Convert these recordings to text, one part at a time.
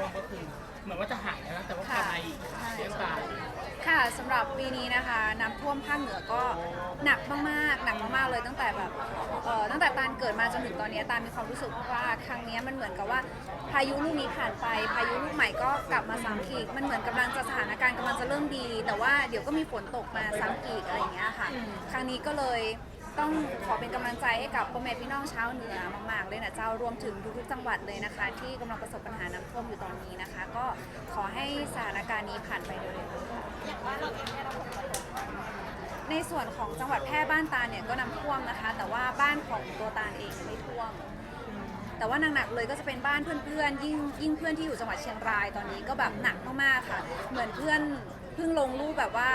่วมก็คือเหมือนว่าจะหายแล้วนะแต่ว่ากลับมาอีกค่ะเรื่องตาค่ะสำหรับปีนี้นะคะน้ำท่วมภาคเหนือก็หนักมากๆหนักมากๆเลยตั้งแต่แบบเอ่อตั้งแต่ตาลเกิดมาจนถึงตอนนี้ตาลมีความรู้สึกว่าครั้งนี้มันเหมือนกับว่าพายุลูกนี้ผ่านไป พายุลูกใหม่ก็กลับมาซ้ำอีกมันเหมือนกำลังจะสถานการณ์กำลังจะเริ่มดี แต่ว่าเดี๋ยวก็มีฝนตกมาซ้ำอีกอะไรอย่างเงี้ยค่ะ ครั้งนี้ก็เลย ต้องขอเป็นกำลังใจให้กับพ่อแม่พี่น้องชาวเหนือมากๆเลยนะเจ้ารวมถึงทุกๆจังหวัดเลยนะคะ ที่กำลังประสบปัญหาน้ำท่วมอยู่ตอนนี้นะคะ ก็ขอให้สถานการณ์นี้ผ่านไปโดยเร็วค่ะ อย่างบ้าเราเองได้รับผลกระทบในส่วนของจังหวัดแพร่บ้านตาลเนี่ยก็น้ำท่วมนะคะ แต่ว่าบ้านของตัวตาลเองไม่ท่วม แต่ว่าหนักๆเลยก็จะเป็นบ้านเพื่อนๆ ยิ่งยิ่งเพื่อนที่อยู่จังหวัดเชียงรายตอนนี้ก็แบบหนักมากๆค่ะ เหมือนเพื่อนเพิ่งลงรูปแบบว่า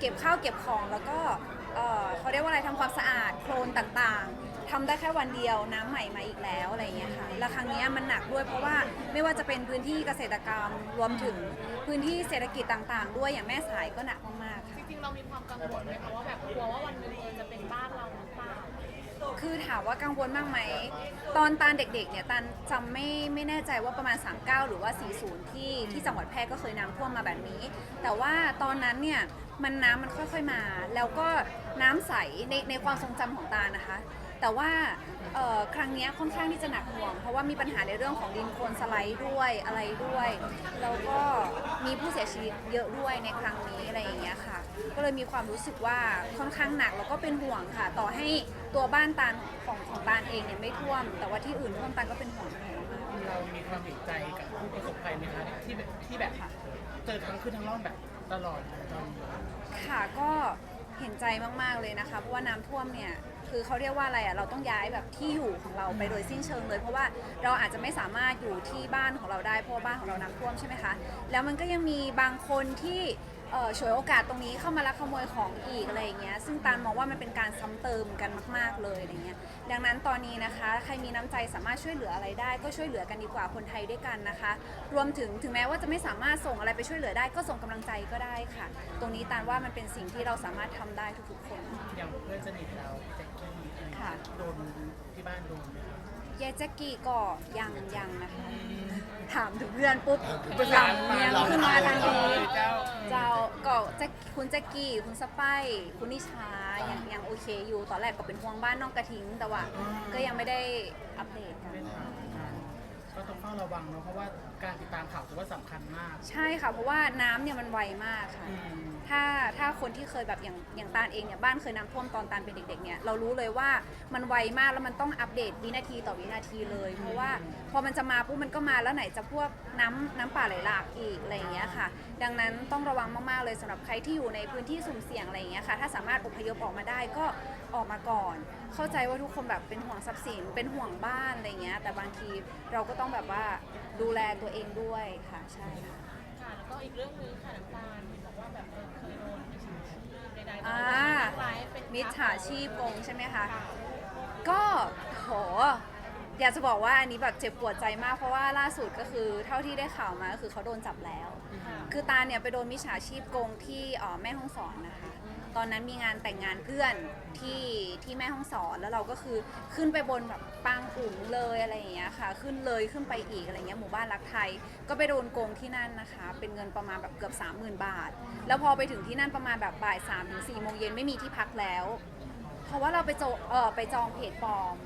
เก็บข้าวเก็บของแล้วก็ เอ่อเขาเรียกว่าอะไรทำความสะอาดโคลนต่างๆทำได้แค่วันเดียวน้ำใหม่มาอีกแล้วอะไรอย่างเงี้ยค่ะแล้วครั้งเนี้ยมันหนักด้วยเพราะว่าไม่ว่าจะเป็นพื้นที่เกษตรกรรมรวมถึงพื้นที่เศรษฐกิจต่างๆ ด้วยอย่างแม่สายก็หนักมากๆค่ะ จริงๆ เรามีความกังวลไหมคะว่าแบบกลัวว่าวันหนึงเออจะเป็นบ้านเราหรือเปล่าคือถามว่ากังวลมากไหม ตอนตานเด็กๆเนี่ยตานจำไม่ไม่แน่ใจว่าประมาณ 39 หรือว่า 40 ที่ที่จังหวัดแพร่ก็เคยน้ำท่วมมาแบบนี้ แต่ว่าตอนนั้นเนี่ย มันน้ำมันค่อยๆมา แล้วก็น้ำใสในในความทรงจำของตานะคะ แต่ว่าเอ่อครั้งเนี้ยค่อนข้างที่จะหนักหน่วง เพราะว่ามีปัญหาในเรื่องของดินโคลนสไลด์ด้วยอะไรด้วย แล้วก็มีผู้เสียชีวิตเยอะด้วยในครั้งนี้อะไรอย่างเงี้ยค่ะ ก็เลยมีความรู้สึกว่าค่อนข้างหนักแล้วก็เป็นห่วงค่ะ ต่อให้ตัวบ้านตาลของของตาลเองเนี่ยไม่ท่วม แต่ว่าที่อื่นท่วมตาลก็เป็นห่วงนห่วงมากเรามีความเห็นใจกับผู้ประสบภัยไหมคะที่แบบที่แบบเจอทั้งขึ้นทั้งล่องแบบ ตลอดค่ะก็เห็นใจมากๆเลยนะคะเพราะว่าน้ำท่วมเนี่ยคือเขาเรียกว่าอะไรอะเราต้องย้ายแบบที่อยู่ของเราไปโดยสิ้นเชิงเลย เพราะว่าเราอาจจะไม่สามารถอยู่ที่บ้านของเราได้เพราะว่าบ้านของเราน้ำท่วมใช่ไหมคะแล้วมันก็ยังมีบางคนที่ เอ่อฉวยโอกาสตรงนี้เข้ามาลักขโมยของอีกอะไรอย่างเงี้ยซึ่งตาลมองว่ามันเป็นการซ้ำเติมกันมาก ๆเลยอะไรเงี้ยดังนั้นตอนนี้นะคะใครมีน้ำใจสามารถช่วยเหลืออะไรได้ ก็ช่วยเหลือกันดีกว่าคนไทยด้วยกันนะคะ รวมถึงถึงแม้ว่าจะไม่สามารถส่งอะไรไปช่วยเหลือได้ก็ส่งกำลังใจก็ได้ค่ะ ตรงนี้ตาลว่ามันเป็นสิ่งที่เราสามารถทำได้ทุกๆคนอย่างเพื่อนสนิทเราแจ็คกี้อะไรค่ะ โดนที่บ้านโดนไหมคะยายแจ็กกี้ก็ยังยังนะคะ ถามถึงเพื่อนปุ๊บประหลัสานงมาเนียงเราขึ้นมาทันทีเจ้าเจ้าก็แจ็คคุณแจ็กกี้คุณสไปร์คุณนิชายังยังโอเคอยู่ตอนแรกก็เป็นห่วงบ้านน้องกระทิงแต่ว่า ก็ยังไม่ได้อัปเดตกันเป็นทาง การก็ต้องเฝ้าระวังเนาะเพราะว่าการติดตามข่าวถือว่าสำคัญมาก ใช่ค่ะ เพราะว่าน้ำเนี่ยมันไวมากค่ะ อืม ถ้าถ้าคนที่เคยแบบอย่างอย่างตาลเองเนี่ยบ้านเคยน้ำท่วมตอนตาลเป็นเด็กๆเนี่ยเรารู้เลยว่ามันไวมากแล้วมันต้องอัปเดตวินาทีต่อวินาทีเลย เพราะว่า พอมันจะมาปุ๊บมันก็มาแล้วไหนจะพวกน้ำน้ำป่าไหลหลากอีกอะไรอย่างเงี้ยค่ะ ดังนั้นต้องระวังมากๆเลยสำหรับใครที่อยู่ในพื้นที่สุ่มเสี่ยงอะไรอย่างเงี้ยค่ะ ถ้าสามารถอพยพออกมาได้ก็ออกมาก่อน เข้าใจว่าทุกคนแบบเป็นห่วงทรัพย์สินเป็นห่วงบ้านอะไรเงี้ย แต่บางทีเราก็ต้องแบบว่าดูแลตัวเองด้วยค่ะใช่ค่ะ ค่ะแล้วก็อีกเรื่องหนึงค่ะน้ำตาลบอกว่าแบบเออเคยโดนมิจฉาชีพใดๆอ่าร้ายเป็นมิจฉาชีพโกงใช่ไหมคะก็โห อยากจะบอกว่าอันนี้แบบเจ็บปวดใจมากเพราะว่าล่าสุดก็คือเท่าที่ได้ข่าวมาก็คือเขาโดนจับแล้วค่ะคือตาเนี่ยไปโดนมิจฉาชีพโกงที่เอ่อแม่ห้องสอนนะคะ ตอนนั้นมีงานแต่งงานเพื่อนที่ที่แม่ห้องสอนแล้วเราก็คือขึ้นไปบนแบบปางอุ๋งเลยอะไรอย่างเงี้ยค่ะ ขึ้นเลยขึ้นไปอีกอะไรเงี้ยหมู่บ้านรักไทย ก็ไปโดนโกงที่นั่นนะคะ เป็นเงินประมาณแบบเกือบ 30,000 บาท แล้วพอไปถึงที่นั่นประมาณแบบบ่ายสามถึงสี่โมงเย็นไม่มีที่พักแล้ว เพราะว่าเราไปจองเออไปจองเพจปลอม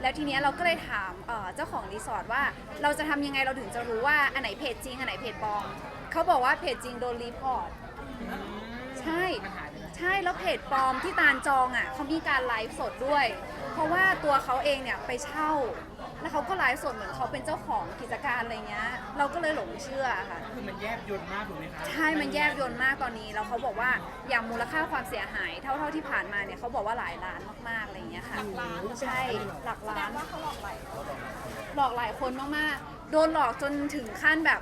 แล้วทีเนี้ยเราก็เลยถามเอ่อเจ้าของรีสอร์ทว่า เราจะทำยังไงเราถึงจะรู้ว่าอันไหนเพจจริงอันไหนเพจปลอมเขาบอกว่าเพจจริงโดนรีพอร์ต ใช่ ใช่แล้วเพจปลอมที่ตาลจองอะเขามีการไลฟ์สดด้วย เพราะว่าตัวเขาเองเนี่ยไปเช่า แล้วเขาก็ไลฟ์สดเหมือนเขาเป็นเจ้าของกิจการอะไรเงี้ย เราก็เลยหลงเชื่อค่ะ คือมันแยบยนต์มากถูกไหมคะใช่ มันแยบยนต์มากตอนนี้ แล้วเขาบอกว่าอย่างมูลค่าความเสียหายเท่าเท่าที่ผ่านมาเนี่ยเขาบอกว่าหลายล้านมากๆอะไรอย่างเงี้ยค่ะ หลักล้านใช่ หลักแสดล้างนว่าเขาหลอกหลายคนหลอกหลายคนมากๆ โดนหลอกจนถึงขั้นแบบ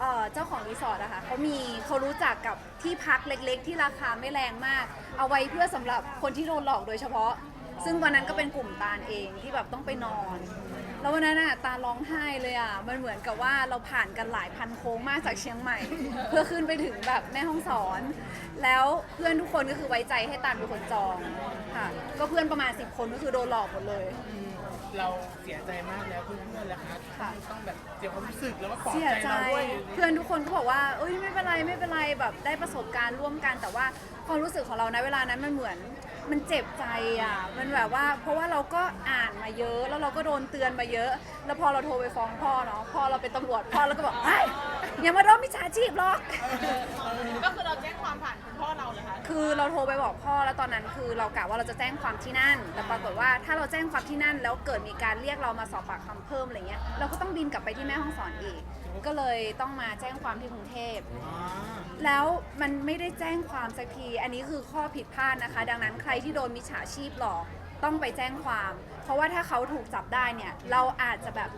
เอ่อเจ้าของรีสอร์ทอะค่ะเขามีเขารู้จักกับที่พักเล็กๆ ที่ราคาไม่แรงมาก เอาไว้เพื่อสำหรับคนที่โดนหลอกโดยเฉพาะ ซึ่งวันนั้นก็เป็นกลุ่มตาลเองที่แบบต้องไปนอน แล้ววันนั้นอะตาร้องไห้เลยอะมันเหมือนกับว่าเราผ่านกันหลายพันโค้งมากจากเชียงใหม่ เพื่อขึ้นไปถึงแบบแม่ห้องสอน แล้วเพื่อนทุกคนก็คือไว้ใจให้ตาลเป็นคนจองค่ะ ก็เพื่อนประมาณ 10 คนก็คือโดนหลอกหมดเลยอืมเราเสียใจมากแล้วเพื่อนๆแล้วคะค่ะ ต้องแบบเสียความรู้สึกแล้วก็ปลอบเสียใจใจเราด้วยเพื่อนทุกคนก็บอกว่าเอ้ยไม่เป็นไรไม่เป็นไรแบบได้ประสบการณ์ร่วมกัน แต่ว่าความรู้สึกของเรานะเวลานั้นมันเหมือน มันเจ็บใจอะ มันแบบว่า เพราะว่าเราก็อ่านมาเยอะ แล้วเราก็โดนเตือนมาเยอะ แล้วพอเราโทรไปฟ้องพ่อเนาะ พ่อเราเป็นตำรวจ พ่อเราก็บอกไอ้ยอย่ามาโดนมิจฉาชีพหรอก ก็คือเราแจ้งความผ่าน คือเราโทรไปบอกพ่อแล้วตอนนั้นคือเรากะว่าเราจะแจ้งความที่นั่น แต่ปรากฏว่าถ้าเราแจ้งความที่นั่น แล้วเกิดมีการเรียกเรามาสอบปากคำเพิ่มอะไรเงี้ยเราก็ต้องบินกลับไปที่แม่ห้องสอนอีก ก็เลยต้องมาแจ้งความที่กรุงเทพ แล้วมันไม่ได้แจ้งความสักที อันนี้คือข้อผิดพลาดนะคะ ดังนั้นใครที่โดนมิจฉาชีพหลอกต้องไปแจ้งความ เพราะว่าถ้าเขาถูกจับได้เนี่ยเราอาจจะแบบ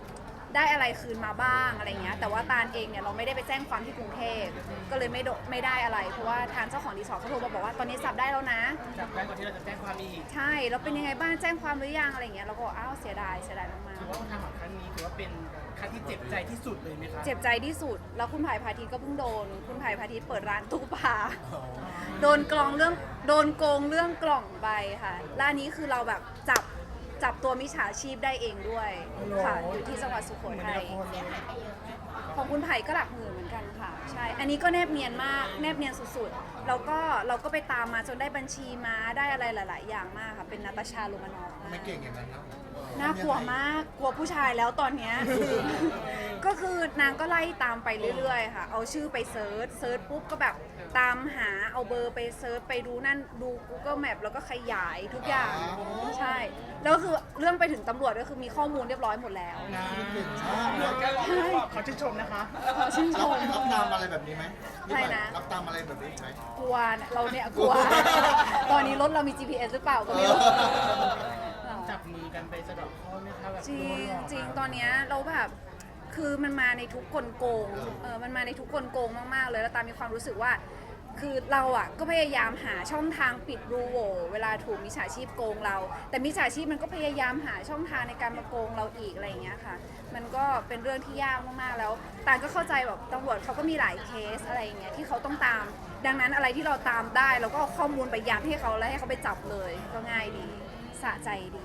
ได้อะไรคืนมาบ้างอะไรเงี้ยแต่ว่าตาลเองเนี่ยเราไม่ได้ไปแจ้งความที่กรุงเทพก็เลยไม่โดไม่ได้อะไร เพราะว่าทางเจ้าของรีสอร์ทเขาโทรมาบอกว่าตอนนี้จับได้แล้วนะ จับได้ก่อนที่เราจะแจ้งความอีกใช่แล้วเป็นยังไงบ้างแจ้งความหรือยังอะไรเงี้ยเราก็บอกอ้าวเสียดายเสียดายมากถือว่าทางของครั้งนี้ถือว่าเป็นครั้งที่เจ็บใจที่สุดเลยไหมคะๆเจ็บใจที่สุด แล้วคุณไผ่พาทิตย์ก็เพิ่งโดน คุณไผ่พาทิตย์เปิดร้านตู้ปลา โดนกลองเรื่องโดนโกงเรื่องกล่องไปค่ะแล้านนี้คือเราแบบจับ จับตัวมิจฉาชีพได้เองด้วยค่ะอยู่ที่จังหวัดสุโขเหมือนทัในยละครเลยของคุณไผ่ก็หลักหมื่นเหมือนกันค่ะ ใช่ อันนี้ก็แนบเนียนมาก แนบเนียนสุดๆ แล้วก็เราก็ไปตามมาจนได้บัญชีมาได้อะไรหลาย ๆ อย่างมากค่ะ เป็นนาตาชาโรมานอฟมากไม่เก่งอย่างนั้นครับน่ากลัวมากกลัวผู้ชายแล้วตอนเนี้ยก็คือนางก็ไล่ตามไปเรื่อย ๆ ค่ะ เอาชื่อไปเซิร์ชเซิร์ชปุ๊บก็แบบ ตามหาเอาเบอร์ไปเซิร์ชไปดูนั่นดู Google Map แล้วก็ขยายทุกอย่างใช่แล้วคือเรื่องไปถึงตำรวจก็คือมีข้อมูลเรียบร้อยหมดแล้วนะเก่งมากเลยขอชื่นชมนะคะ ขอชื่นชรับมรับตามอะไรแบบนี้ไหมใช่นะ รับตามอะไรแบบนี้ไหม กลัวนะเราเนี่ยกลัว ตอนนี้รถเรามี GPS หรือเปล่าก็ไม่รู้จับมือกันไปสะเดอกข้อไหมคะแบบจริโดนงหลอกจริงะตอนเนี้ยเราแบบ คือมันมาในทุกกลโกงเออมันมาในทุกกลโกงมากๆเลยแล้วตามมีความรู้สึกว่า คือเราอะก็พยายามหาช่องทางปิดรูโหว่เวลาถูกมิจฉาชีพโกงเรา แต่มิจฉาชีพมันก็พยายามหาช่องทางในการมาโกงเราอีกอะไรอย่างเงี้ยค่ะ มันก็เป็นเรื่องที่ยากมากๆแล้วตางก็เข้าใจแบบตำรวจเขาก็มีหลายเคสอะไรอย่างเงี้ยที่เขาต้องตาม ดังนั้นอะไรที่เราตามได้เราก็เอาข้อมูลไปยัดให้เขาแล้วให้เขาไปจับเลยก็ง่ายดีสะใจดี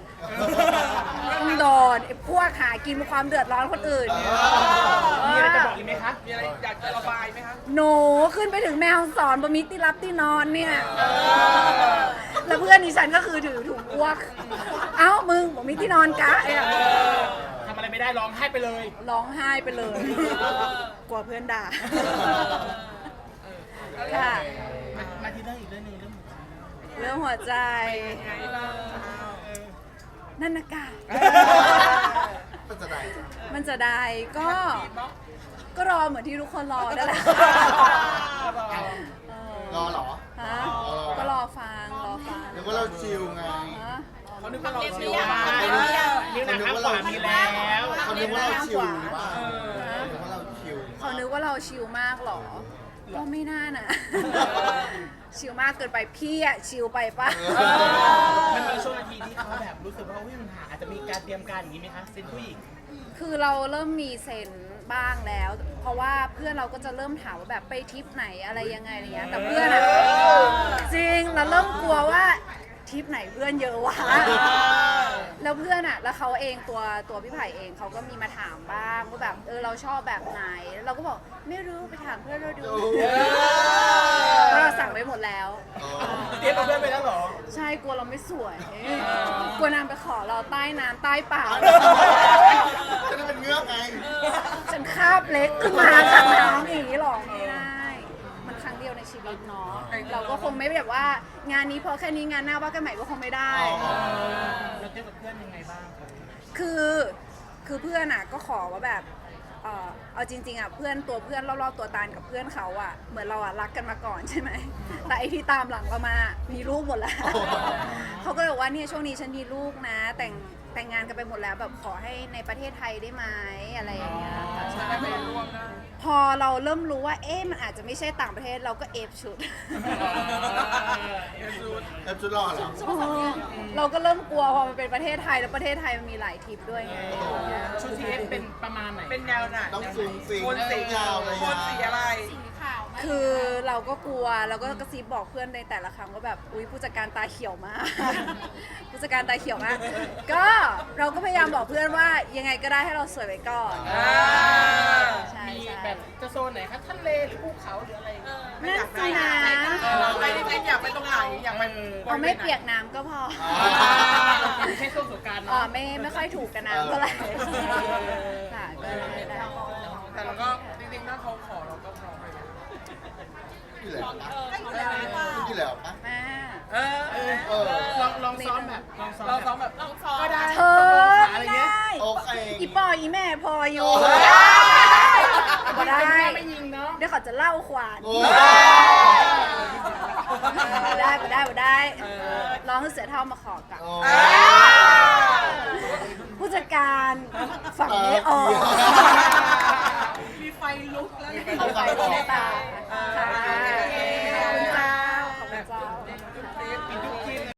ต้องโดนไอ้พวกหากินความเดือดร้อนคนอื่นมีอะไรจะบอกอีกไหมคะ มีอะไรอยากจะระบายไหมคะ หนูขึ้นไปถึงแมวสอนบะมิที่รับที่นอนเนี่ย แล้วเพื่อนดิฉันก็คือถือถุงอ้วก เอ้ามึงบะมิที่นอนกะไอ้อะทำอะไรไม่ได้ร้องไห้ไปเลย ร้องไห้ไปเลย กลัวเพื่อนด่า ค่ะ มามาที่เรื่องอีกเรื่องหนึงเรื่องหมู เรื่องหัวใจนั่ นนะกะก็จะได้มันจะได้ก็ก็รอเหมือนที่ทุกคนรอนั่นแหละเออรอเหรอฮะก็รอฟังรอฟังนึกว่าเราชิลไงฮะเขานึกว่าเราเรียบชิเรีวยบมากเรียบเรียบนิ้วหนังข้างขวามีแล้วเขานึกว่าเราชิลหรือเปล่านึกว่าเราชิลเขานึกว่าเราชิลมากเหรอ ก็ไม่น่านะ ชิลมากเกินไปพี่อะชิลไปปะ มันมีช่วงนาทีที่เขาแบบรู้สึกว่าวิ่งหาอาจจะมีการเตรียมการอย่างนี้ไหมคะเซนผู้หญิงคือเราเริ่มมีเซนบ้างแล้ว เพราะว่าเพื่อนเราก็จะเริ่มถามว่าแบบไปทริปไหนอะไรยังไงอะไรเงี้ยแต่เพื่อนอะจริงเราเริ่มกลัวว่าทริปไหนเพื่อนเยอะวะ แล้วเพื่อนอะแล้วเขาเองตัวตัวพี่ไผ่เองเขาก็มีมาถามบ้างว่าแบบเออเราชอบแบบไหนแล้วเราก็บอกไม่รู้ไปถามเพื่อนเราดูโอ้โหเพราะเราสั่งไว้หมดแล้ว เตรียมกับเพื่อนไปแล้วเหรอ ใช่กลัวเราไม่สวย กลัวนางไปขอเราใต้น้ำใต้ป่าจะได้เป็นเงือกไง ฉันคาบเล็กขึ้นมาจากน้ำอย่างนี้หรอไม่ได้ มันครั้งเดียวในชีวิตเนาะเราก็คงไม่แบบว่า งานนี้พอแค่นี้งานหน้าว่ากันใหม่ก็คงไม่ได้อ๋อเราเตรียมกับเพื่อนยังไงบ้างคะคือคือเพื่อนอะก็ขอว่าแบบเออเอาจริงๆอะเพื่อนตัวเพื่อนรอบๆตัวตาลกับเพื่อนเขาอะเหมือนเราอะรักกันมาก่อนใช่ไหมแต่ไอที่ตามหลังเรามามีลูกหมดแล้วเขาก็เลยบอกว่าเนี่ยช่วงนี้ฉันมีลูกนะ แต่งแต่งงานกันไปหมดแล้วแบบขอให้ในประเทศไทยได้ไหมอะไรอย่างเงี้ยค่ะใช่ไม่ร่วมนะ พอเราเริ่มรู้ว่าเอ๊ะมันอาจจะไม่ใช่ต่างประเทศเราก็เอฟชุด เอซูดเอฟจุดรอเหรอเราก็เริ่มกลัวพอมันเป็นประเทศไทยแล้วประเทศไทยมันมีหลายทริปด้วยไงชุดทีเอฟเป็นประมาณไหน เป็นแนวไหนต้องสูงสิงคนสียาวเลยคนสีอะไรสีขาวไหม คือเราก็กลัวเราก็กระซิบบอกเพื่อนในแต่ละครั้งว่าแบบอุ้ยผู้จัดการตาเขียวมาก ผู้จัดการตาเขียวมาก ก็เราก็พยายามบอกเพื่อนว่ายังไงก็ได้ให้เราสวยไว้ก่อนอ่า ใช่มีใช่แบบจะโซนไหนคะทะเลหรือภูเขาหรืออะไรเออนั่นสินะเออไปจริงๆอยากไปตรงไหนอยากไปเอาไม่เปียกน้ำก็พอไม่ใช่ช่วงสงกรารอ๋อเนาะ ไม่ไม่ค่อยถูกกันน้ำเท่าไหร่ กี่แหลมปะกี่แล้วะแม่เออ ลองลองซ้อมแบบลองซ้อมแบบลองซ้อมก็ได้ เธอะไรเงี้โอเค อีปออีแม่พออยู่โยไม่ได้ ไม่ยิงเนาะ เดี๋ยวเขาจะเล่าขวานโอ้ได้ไได้ไได้ร้องเสือเท่ามาขอกับผู้จัดการฝั่งนี้ออก มีไฟลุกแล้ว มีไฟลุกในตา